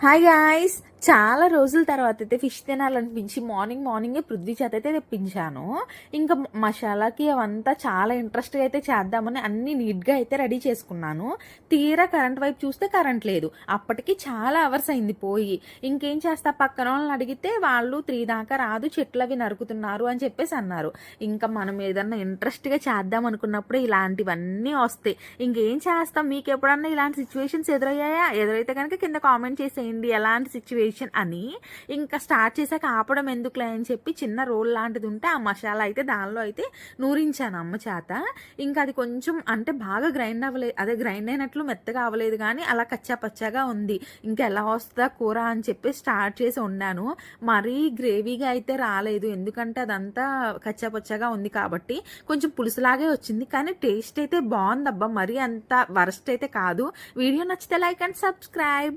hi guys. చాలా రోజుల తర్వాత అయితే ఫిష్ తినాలనిపించి మార్నింగ్ మార్నింగే పృథ్వీ చేత అయితే తెప్పించాను. ఇంకా మసాలాకి అవంతా చాలా ఇంట్రెస్ట్గా అయితే చేద్దామని అన్ని నీట్గా అయితే రెడీ చేసుకున్నాను. తీరా కరెంట్ వైపు చూస్తే కరెంట్ లేదు. అప్పటికి చాలా అవర్స్ అయింది పోయి. ఇంకేం చేస్తా? పక్కన వాళ్ళని అడిగితే వాళ్ళు త్రీ దాకా రాదు చెట్లు అవి నరుకుతున్నారు అని చెప్పేసి అన్నారు. ఇంకా మనం ఏదన్నా ఇంట్రెస్ట్గా చేద్దాం అనుకున్నప్పుడు ఇలాంటివన్నీ వస్తాయి. ఇంకేం చేస్తాం? మీకు ఎప్పుడన్నా ఇలాంటి సిచ్యువేషన్స్ ఎదురయ్యాయా? ఎదురైతే కనుక కింద కామెంట్ చేసేయండి. ఎలాంటి సిచ్యువేషన్ అని ఇంకా స్టార్ట్ చేశాక ఆపడం ఎందుకులే అని చెప్పి చిన్న రోల్ లాంటిది ఉంటే ఆ మసాలా అయితే దానిలో అయితే నూరించాను అమ్మ చేత. ఇంకా అది కొంచెం అంటే బాగా గ్రైండ్ అవ్వలేదు అదే గ్రైండ్ అయినట్లు మెత్తగా అవ్వలేదు కానీ అలా కచ్చా పచ్చాగా ఉంది. ఇంకా ఎలా వస్తుందా కూర అని చెప్పి స్టార్ట్ చేసి వండాను. మరీ గ్రేవీగా అయితే రాలేదు. ఎందుకంటే అదంతా కచ్చా పచ్చగా ఉంది కాబట్టి కొంచెం పులుసులాగే వచ్చింది. కానీ టేస్ట్ అయితే బాగుందబ్బా. మరీ అంత వరస్ట్ అయితే కాదు. వీడియో నచ్చితే లైక్ అండ్ సబ్స్క్రైబ్.